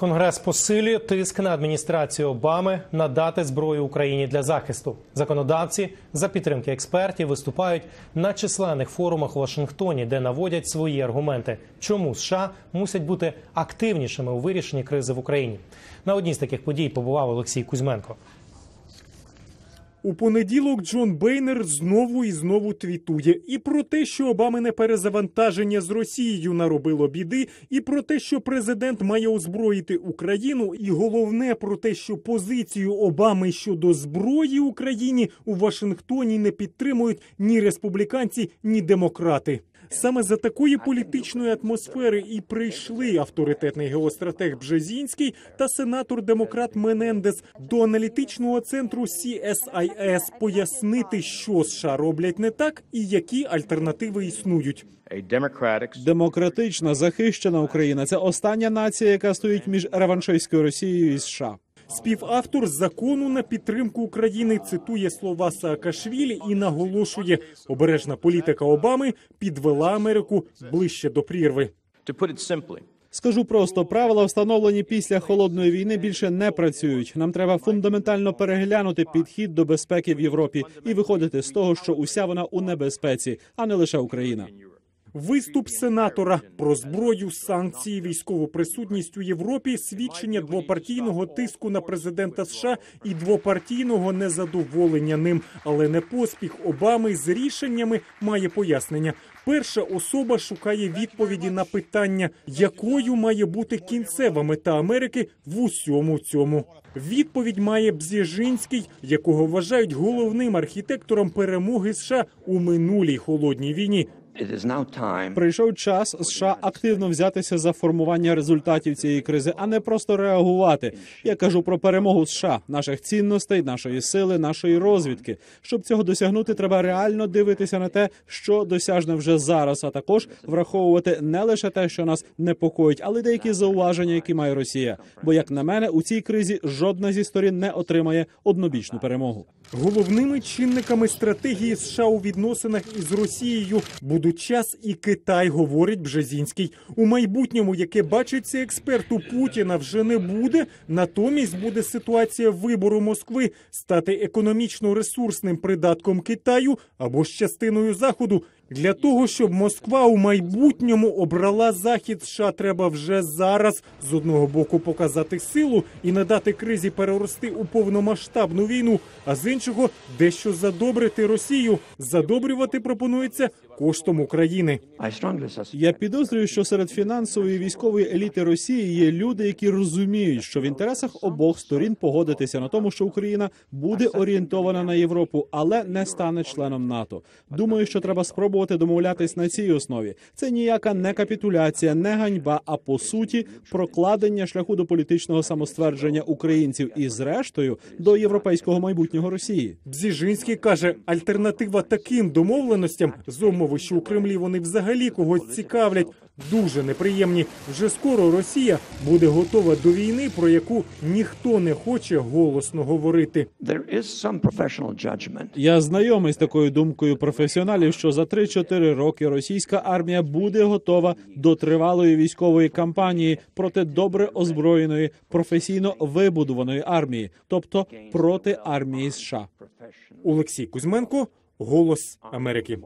Конгрес посилює тиск на адміністрацію Обами надати зброю Україні для захисту. Законодавці за підтримки експертів виступають на численних форумах у Вашингтоні, де наводять свої аргументи, чому США мусять бути активнішими у вирішенні кризи в Україні. На одній з таких подій побував Олексій Кузьменко. У понеділок Джон Бейнер знову і знову твітує і про те, що Обамине перезавантаження з Росією наробило біди, і про те, що президент має озброїти Україну, і головне про те, що позицію Обами щодо зброї Україні у Вашингтоні не підтримують ні республіканці, ні демократи. Саме за такої політичної атмосфери і прийшли авторитетний геостратег Бжезінський та сенатор-демократ Менендес до аналітичного центру CSIS пояснити, що США роблять не так і які альтернативи існують. Демократична захищена Україна це остання нація, яка стоїть між реваншистською Росією і США. Співавтор закону на підтримку України цитує слова Саакашвілі і наголошує, обережна політика Обами підвела Америку ближче до прірви. Скажу просто, правила, встановлені після холодної війни, більше не працюють. Нам треба фундаментально переглянути підхід до безпеки в Європі і виходити з того, що уся вона у небезпеці, а не лише Україна. Виступ сенатора про зброю, санкції, військову присутність у Європі, свідчення двопартійного тиску на президента США і двопартійного незадоволення ним, але не поспіх Обами з рішеннями має пояснення. Перша особа шукає відповіді на питання, якою має бути кінцева мета Америки в усьому цьому. Відповідь має Бзєжинський, якого вважають головним архітектором перемоги США у минулій холодній війні. It is Прийшов час США активно взятися за формування результатів цієї кризи, а не просто реагувати. Я кажу про перемогу США, наших цінностей, нашої сили, нашої розвідки. Щоб цього досягнути, треба реально дивитися на те, що досяжне вже зараз, а також враховувати не лише те, що нас непокоїть, але й деякі зауваження, які має Росія. Бо, як на мене, у цій кризі жодна зі сторін не отримає однобічну перемогу. Головними чинниками стратегії США у відносинах із Росією будуть час і Китай, говорить Бжезінський. У майбутньому, яке бачиться експерт у Путіна, вже не буде. Натомість буде ситуація вибору Москви стати економічно ресурсним придатком Китаю або ж частиною Заходу. Для того щоб Москва у майбутньому обрала захід, США треба вже зараз з одного боку показати силу і не дати кризі перерости у повномасштабну війну, а з іншого дещо задобрити Росію. Задобрювати пропонується коштом України. Я підозрюю, що серед фінансової і військової еліти Росії є люди, які розуміють, що в інтересах обох сторін погодитися на тому, що Україна буде орієнтована на Європу, але не стане членом НАТО. Думаю, що треба спробувати домовлятись на цій основі. Це ніяка не капітуляція, не ганьба, а по суті прокладення шляху до політичного самоствердження українців і, зрештою, до європейського майбутнього Росії. Бзіжинський каже, альтернатива таким домовленостям з умови, що у Кремлі вони взагалі когось цікавлять. Дуже неприємні. Вже скоро Росія буде готова до війни, про яку ніхто не хоче голосно говорити. Я знайомий з такою думкою професіоналів, що за 3-4 роки російська армія буде готова до тривалої військової кампанії проти добре озброєної, професійно вибудованої армії, тобто проти армії США. Олексій Кузьменко, Голос Америки.